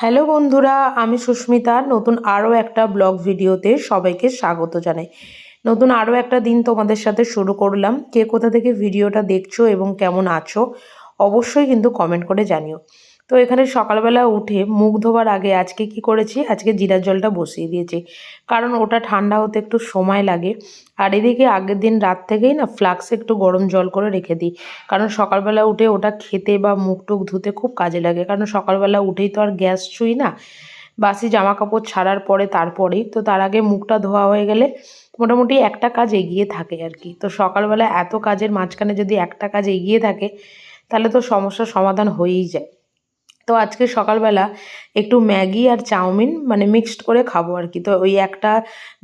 Hello বন্ধুরা, আমি সুস্মিতা। নতুন আরও একটা ব্লগ ভিডিওতে সবাইকে স্বাগত জানাই। নতুন আরও একটা দিন তোমাদের সাথে শুরু করলাম। কে কোথা থেকে ভিডিওটা দেখছ এবং কেমন আছো, অবশ্যই কিন্তু কমেন্ট করে জানিও। তো এখানে সকালবেলা উঠে মুখ ধোবার আগে আজকে কি করেছি? আজকে জিরার জলটা বসিয়ে দিয়েছি। কারণ ওটা ঠান্ডা হতে একটু সময় লাগে। আর এদিকে আগের দিন রাত থেকেই না ফ্লাক্সে একটু গরম জল করে রেখে দিই। কারণ সকালবেলা উঠে ওটা খেতে বা মুখ টুক ধুতে খুব কাজে লাগে। কারণ সকালবেলা উঠেই তো আর গ্যাস ছুঁই না। বাসি জামা কাপড় ছাড়ার পরে তারপরেই। তো তার আগে মুখটা ধোয়া হয়ে গেলে মোটামুটি একটা কাজ এগিয়ে থাকে আর কি। তো সকালবেলা এত কাজের মাঝখানে যদি একটা কাজ এগিয়ে থাকে, তাহলে তো সমস্যার সমাধান হয়েই যায়। তো আজকে সকালবেলা একটু ম্যাগি আর চাউমিন মানে মিক্সড করে খাব আর কি। তো ওই একটা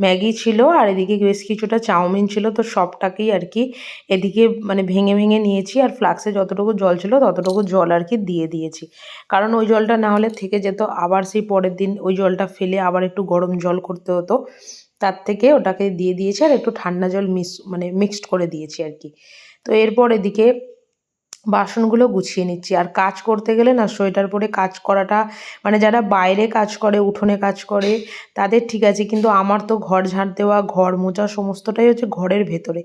ম্যাগি ছিল আর এদিকে বেশ কিছুটা চাউমিন ছিল, তো সবটাকেই আর কি এদিকে মানে ভেঙে ভেঙে নিয়েছি আর ফ্লাক্সে যতটুকু জল ছিল ততটুকু জল আর কি দিয়ে দিয়েছি। কারণ ওই জলটা না হলে থেকে যেত, আবার সেই পরের দিন ওই জলটা ফেলে আবার একটু গরম জল করতে হতো, তার থেকে ওটাকে দিয়ে দিয়েছি আর একটু ঠান্ডা জল মিক্স মানে মিক্সড করে দিয়েছি আর কি। তো এরপর এদিকে বাসনগুলো গুছিয়ে নিচ্ছি। আর কাজ করতে গেলে না, সোয়েটার পরে কাজ করাটা মানে যারা বাইরে কাজ করে, উঠোনে কাজ করে, তাদের ঠিক আছে, কিন্তু আমার তো ঘর ঝাঁট দেওয়া, ঘর মোচা সমস্তটাই হচ্ছে ঘরের ভেতরে।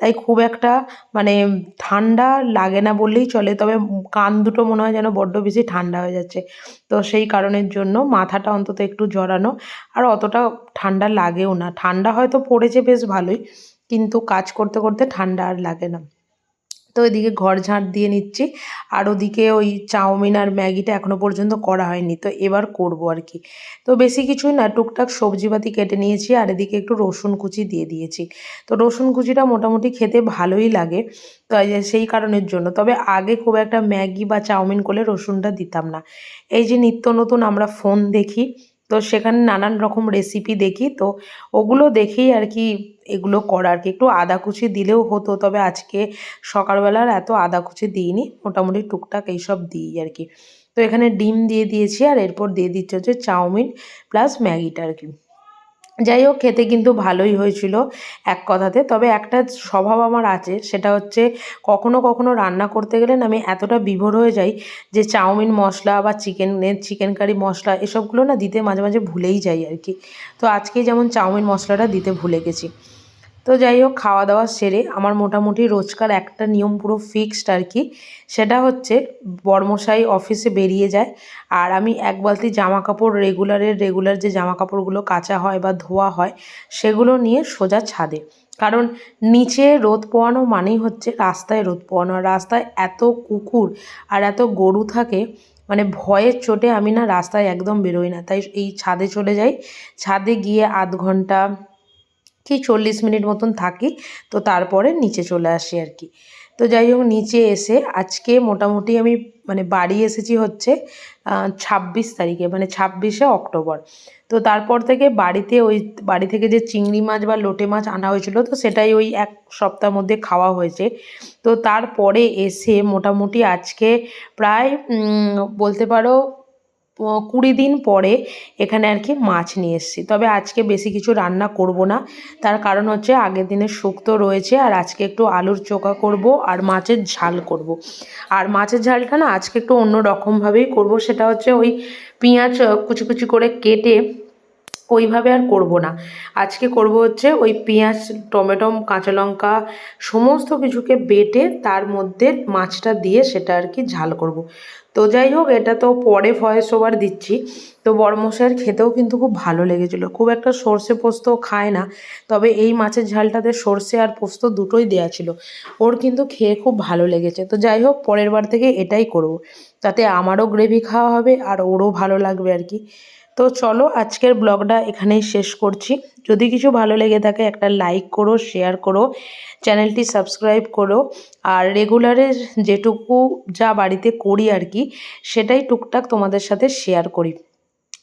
তাই খুব একটা মানে ঠান্ডা লাগে না বললেই চলে, তবে কান দুটো মনে হয় যেন বড্ড বেশি ঠান্ডা হয়ে যাচ্ছে। তো সেই কারণের জন্য মাথাটা অন্তত একটু জড়ানো, আর অতটা ঠান্ডা লাগেও না। ঠান্ডা হয়তো পড়েছে বেশ ভালোই, কিন্তু কাজ করতে করতে ঠান্ডা আর লাগে না। তো এদিকে ঘর ঝাঁট দিয়ে নিচ্ছি। আর ওদিকে ওই চাউমিন আর ম্যাগিটা এখনও পর্যন্ত করা হয়নি, তো এবার করব আর কি। তো বেশি কিছুই না, টুকটাক সবজিপাতি কেটে নিয়েছি আর এদিকে একটু রসুন কুচি দিয়ে দিয়েছি। তো রসুন কুচিটা মোটামুটি খেতে ভালোই লাগে, তো সেই কারণের জন্য। তবে আগে খুব একটা ম্যাগি বা চাউমিন করলে রসুনটা দিতাম না। এই যে নিত্য নতুন আমরা ফোন দেখি তো সেখানে নানান রকম রেসিপি দেখি, তো ওগুলো দেখেই আর কি এগুলো করার কি। একটু আদা কুচি দিলেও হতো, তবে আজকে সকালবেলার এত আদা কুচি দিইনি, মোটামুটি টুকটাক এইসব দিই আর কি। তো এখানে ডিম দিয়ে দিয়েছি আর এরপর দিয়ে দিচ্ছে হচ্ছে চাউমিন প্লাস ম্যাগিটা আর কি। যাই হোক, খেতে কিন্তু ভালোই হয়েছিল এক কথাতে। তবে একটা স্বভাব আমার আছে, সেটা হচ্ছে কখনো কখনো রান্না করতে গেলে না আমি এতটা বিভোর হয়ে যাই যে চাউমিন মশলা বা চিকেনের, চিকেন কারি মশলা এসবগুলো না দিতে মাঝে মাঝে ভুলেই যাই আর কি। তো আজকে যেমন চাউমিন মশলাটা দিতে ভুলে গেছি। তো যাই হোক খাওয়া দাওয়া সেরে আমার মোটামুটি রোজকার একটা নিয়ম পুরো ফিক্সড আর কি। সেটা হচ্ছে বর্মশাই অফিসে বেরিয়ে যায় আর আমি এক বালতি জামা কাপড় রেগুলারের রেগুলার যে জামা কাপড়গুলো কাচা হয় বা ধোয়া হয়, সেগুলো নিয়ে সোজা ছাদে। কারণ নিচে রোদ পোয়ানো মানেই হচ্ছে রাস্তায় রোদ পোয়ানো। আর রাস্তায় এত কুকুর আর এত গরু থাকে মানে ভয়ের চোটে আমি না রাস্তায় একদম বেরোই না। তাই এই ছাদে চলে যাই। ছাদে গিয়ে আধ ঘণ্টা কি চল্লিশ মিনিট মতন থাকি, তো তারপরে নিচে চলে আসি আর কি। তো যাই হোক, নিচে এসে আজকে মোটামুটি আমি মানে বাড়ি এসেছি হচ্ছে ছাব্বিশ তারিখে মানে ছাব্বিশে অক্টোবর। তো তারপর থেকে বাড়িতে ওই, বাড়ি থেকে যে চিংড়ি মাছ বা লোটে মাছ আনা হয়েছিল, তো সেটাই ওই এক সপ্তাহের মধ্যে খাওয়া হয়েছে। তো তারপরে এসে মোটামুটি আজকে প্রায় বলতে পারো কুড়ি দিন পরে এখানে আর কি মাছ নিয়ে এসেছি। তবে আজকে বেশি কিছু রান্না করব না। তার কারণ হচ্ছে আগের দিনের শুক্তো রয়েছে আর আজকে একটু আলুর চোখা করব আর মাছের ঝাল করব। আর মাছের ঝালটা না আজকে একটু অন্য রকমভাবেই করব। সেটা হচ্ছে ওই পেঁয়াজ কুচি কুচি করে কেটে ওইভাবে আর করব না। আজকে করব হচ্ছে ওই পেঁয়াজ, টমেটো, কাঁচা লঙ্কা সমস্ত কিছুকে বেটে তার মধ্যে মাছটা দিয়ে সেটা আর কি ঝাল করব। তো যাই হোক, এটা তো পরে ভয়েস ওভার দিচ্ছি। তো বড়মশাইয়ের খেতেও কিন্তু খুব ভালো লেগেছিলো। খুব একটা সর্ষে পোস্ত খায় না, তবে এই মাছের ঝালটাতে সর্ষে আর পোস্ত দুটোই দেওয়া ছিল। ওর কিন্তু খেয়ে খুব ভালো লেগেছে। তো যাই হোক, পরের বার থেকে এটাই করব। তাতে আমারও গ্রেভি খাওয়া হবে আর ওরও ভালো লাগবে আর কি। তো চলো আজকের ব্লগটা এখানেই শেষ করছি। যদি কিছু ভালো লেগে থাকে একটা লাইক করো শেয়ার করো, চ্যানেলটি সাবস্ক্রাইব করো, আর রেগুলারের যেটুকু যা বাড়িতে করি আর কি, সেটাই টুকটাক তোমাদের সাথে শেয়ার করি।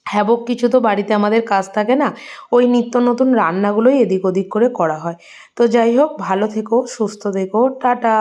হ্যাবক কিছু তো বাড়িতে আমাদের কাজ থাকে না, ওই নিত্য নতুন রান্নাগুলোই এদিক ওদিক করে করা হয়। তো যাই হোক, ভালো থেকো, সুস্থ থেকো, টাটা!